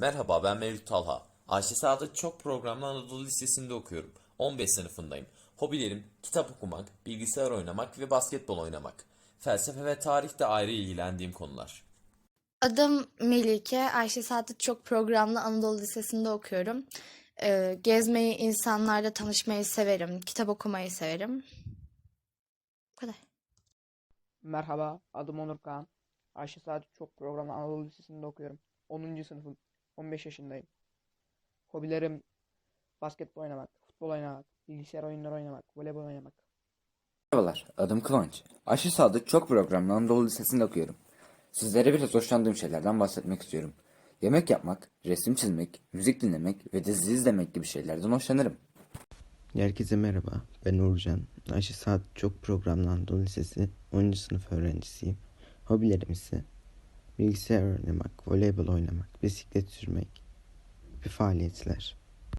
Merhaba ben Mevlüt Talha. Ayşe Sadık Çok Programlı Anadolu Lisesi'nde okuyorum. 15 sınıfındayım. Hobilerim kitap okumak, bilgisayar oynamak ve basketbol oynamak. Felsefe ve tarih de ayrı ilgilendiğim konular. Adım Melike. Ayşe Sadık Çok Programlı Anadolu Lisesi'nde okuyorum. Ee, gezmeyi, insanlarla tanışmayı severim. Kitap okumayı severim. Bu kadar. Merhaba, adım Onur Kağan. Ayşe Sadık Çok Programlı Anadolu Lisesi'nde okuyorum. 10. sınıfım, 15 yaşındayım. Hobilerim basketbol oynamak, futbol oynamak, bilgisayar oyunları oynamak, voleybol oynamak. Merhabalar, adım Kıvanç. Ayşe Sadık çok programlı Anadolu Lisesi'nde okuyorum. Sizlere biraz hoşlandığım şeylerden bahsetmek istiyorum. Yemek yapmak, resim çizmek, müzik dinlemek ve dizi izlemek gibi şeylerden hoşlanırım. Herkese merhaba. Ben Uğurcan. Ayşe Saat Çok Programlı Anadolu Lisesi 10. sınıf öğrencisiyim. Hobilerim ise bilgisayar oynamak, voleybol oynamak, bisiklet sürmek gibi faaliyetler.